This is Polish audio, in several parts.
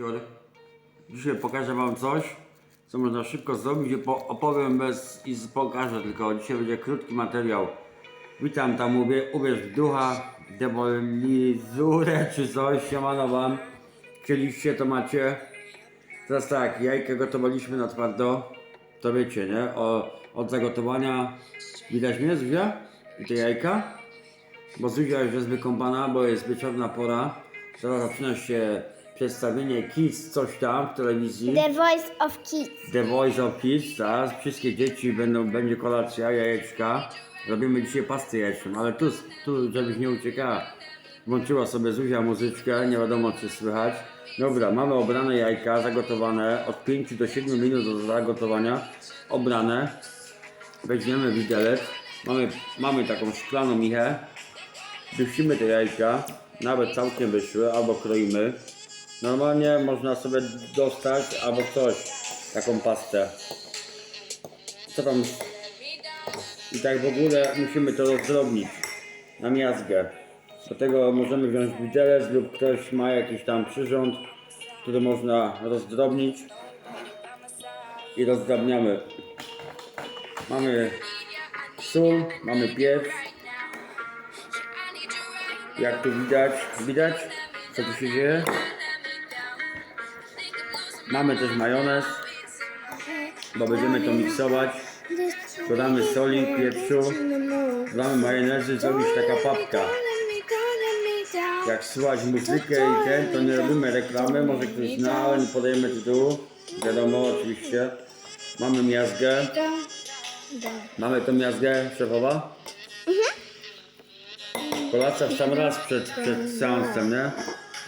Ciur. Dzisiaj pokażę Wam coś, co można szybko zrobić opowiem bez i pokażę tylko. Dzisiaj będzie krótki materiał. Witam tam, mówię, uwierz w ducha, demonizurę czy coś, siemano Wam. Chcieliście, to macie. Teraz tak, jajka gotowaliśmy na twardo. To wiecie, nie? O, od zagotowania widać mnie, Zuzia? I te jajka? Bo Zuzia już jest wykąpana, bo jest wieczorna pora. Zaraz zaczyna się przedstawienie Kids coś tam w telewizji. The Voice of Kids. The Voice of Kids, teraz wszystkie dzieci będą, będzie kolacja, jajeczka. Robimy dzisiaj pastę jajeczną, ale tu, tu żebyś nie uciekała. Włączyła sobie Zuzia muzyczkę, nie wiadomo czy słychać. Dobra, mamy obrane jajka, zagotowane, od 5 do 7 minut do zagotowania, obrane. Weźmiemy widelec, mamy, mamy taką szklaną michę, duścimy te jajka, nawet całkiem wyszły, albo kroimy. Normalnie można sobie dostać albo coś, taką pastę. Co tam? I tak w ogóle musimy to rozdrobnić na miazgę. Do tego możemy wziąć widelec lub ktoś ma jakiś tam przyrząd, który można rozdrobnić i rozdrabniamy. Mamy sól, mamy pieprz. Jak tu widać, widać co tu się dzieje? Mamy też majonez, bo będziemy to miksować. Dodamy soli, pieprzu, dodamy majonezy, zrobić taka papka. Jak słuchać muzykę i ten, to nie robimy reklamy, może ktoś zna, ale nie podajemy tytułu. Wiadomo, oczywiście. Mamy miazgę. Mamy tą miazgę szefowa? Kolacja w sam raz przed, przed seansem, nie?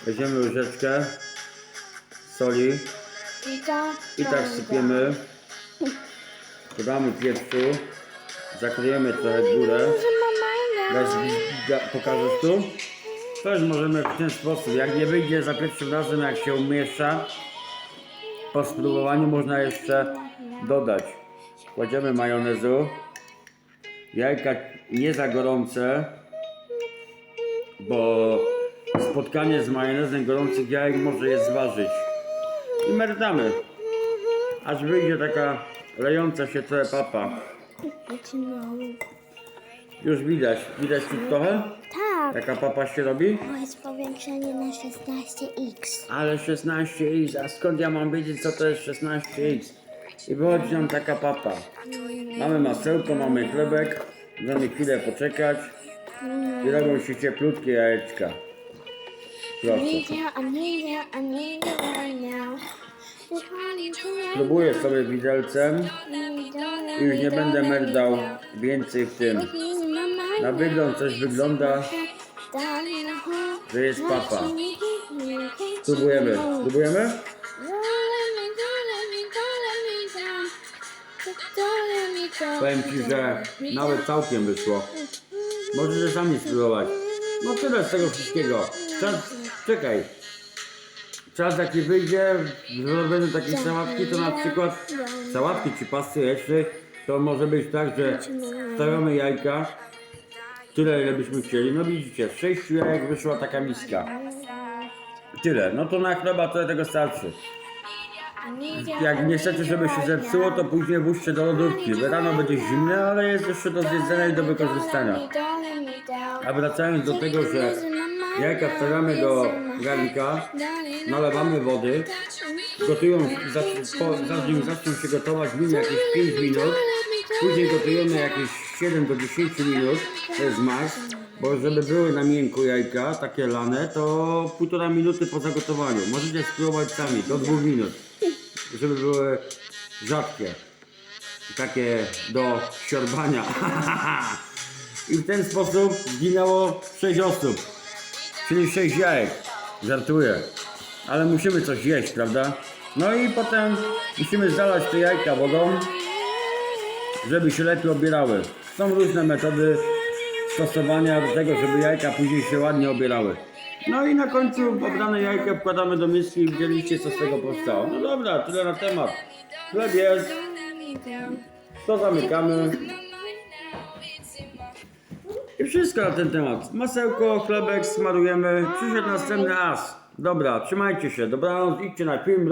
Weźmiemy łyżeczkę soli i tak sypiemy. Dodamy pieprzu. Zakryjemy trochę górę. Ga- pokażesz tu? Też możemy w ten sposób. Jak nie wyjdzie za pierwszym razem, jak się umieszcza, po spróbowaniu można jeszcze dodać. Kładziemy majonezu. Jajka nie za gorące, bo spotkanie z majonezem gorących jajek może je zważyć. I merdamy. Aż wyjdzie taka lejąca się trochę papa. Już widać. Widać tu trochę? Tak, Jaka papa się robi? to jest powiększenie na 16x. Ale 16x, a skąd ja mam wiedzieć co to jest 16x? I wychodzi nam taka papa. Mamy masełko, mamy chlebek, możemy chwilę poczekać i robią się cieplutkie jajeczka. Need you, I need you, I need you right now. Spróbuję sobie widelcem i już nie będę merdał więcej w tym. Na wygląd coś wygląda, że jest papa. Spróbujemy. Spróbujemy? Powiem Ci, że nawet całkiem wyszło. Możesz sami spróbować. No tyle z tego wszystkiego. Czas, czekaj. Czas jaki wyjdzie w zrobieniu takiej sałatki, to na przykład sałatki czy pasty jajecznej, to może być tak, że stawiamy jajka, tyle ile byśmy chcieli. No widzicie, z sześciu jajek wyszła taka miska. Tyle. No to na chleba to tego starczy. Jak nie chcecie, żeby się zepsuło, to później włóżcie do lodówki. Rano będzie zimne, ale jest jeszcze do zjedzenia i do wykorzystania. A wracając do tego, że jajka wstawiamy do garnka, nalewamy wody, gotują, zanim zaczną się gotować, minie jakieś 5 minut, później gotujemy jakieś 7 do 10 minut, to jest maks, bo żeby były na miękko jajka, takie lane, to półtora minuty po zagotowaniu. Możecie spróbować sami, do 2 minut, żeby były rzadkie, takie do siorbania. I w ten sposób zginęło 6 osób, czyli 6 jajek. Żartuję. Ale musimy coś jeść, prawda? No i potem musimy zalać te jajka wodą, żeby się lepiej obierały. Są różne metody stosowania do tego, żeby jajka później się ładnie obierały. No i na końcu obrane jajka wkładamy do miski i widzieliście co z tego powstało. No dobra, tyle na temat. Chleb jest, to zamykamy. Wszystko na ten temat. Masełko, chlebek smarujemy. Przyszedł następny as. Dobra, trzymajcie się. Dobranoc, idźcie na film.